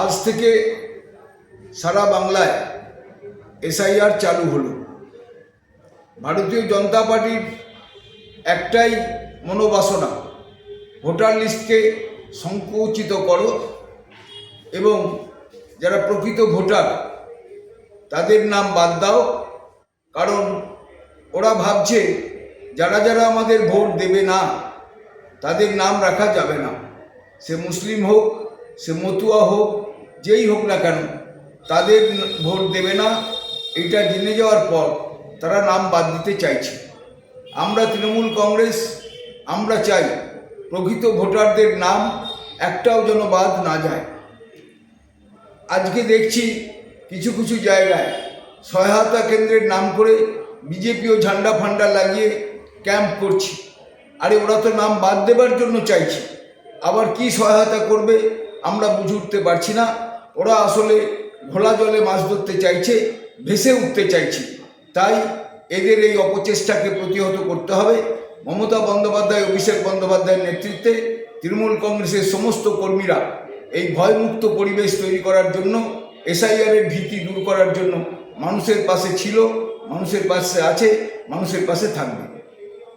আজ থেকে সারা বাংলায় এসআইআর চালু হলো। ভারতীয় জনতা পার্টির একটাই মনোবাসনা, ভোটার লিস্টকে সংকুচিত করো এবং যারা প্রকৃত ভোটার, তাদের নাম বাদ দাও, কারণ ওরা ভাবছে যারা যারা আমাদের ভোট দেবে না, তাদের নাম রাখা যাবে না। সে মুসলিম হোক সে মতুয়া হোক, যেই হোক না কেন, তাদের ভোট দেবে না। এটা জেনে যাওয়ার পর তারা নাম বাদ দিতে চাইছে। আমরা তৃণমূল কংগ্রেস, আমরা চাই প্রকৃত ভোটারদের নাম একটাও যেন বাদ না যায়। আজকে দেখছি কিছু কিছু জায়গায় সহায়তা কেন্দ্রের নাম করে বিজেপিও ঝান্ডা ফান্ডা লাগিয়ে ক্যাম্প করছে। আরে ওরা তো নাম বাদ দেবার জন্য চাইছে। আবার কি সহায়তা করবে? আমরা বুঝে উঠতে পারছি না। ওরা আসলে ঘোলা জলে মাছ ধরতে চাইছে, ভেসে উঠতে চাইছে। তাই এদের এই অপচেষ্টাকে প্রতিহত করতে হবে। মমতা বন্দ্যোপাধ্যায়, অভিষেক বন্দ্যোপাধ্যায়ের নেতৃত্বে তৃণমূল কংগ্রেসের সমস্ত কর্মীরা এই ভয়মুক্ত পরিবেশ তৈরি করার জন্য, এসআইআরের ভীতি দূর করার জন্য মানুষের পাশে ছিল, মানুষের পাশে আছে, মানুষের পাশে থাকবে।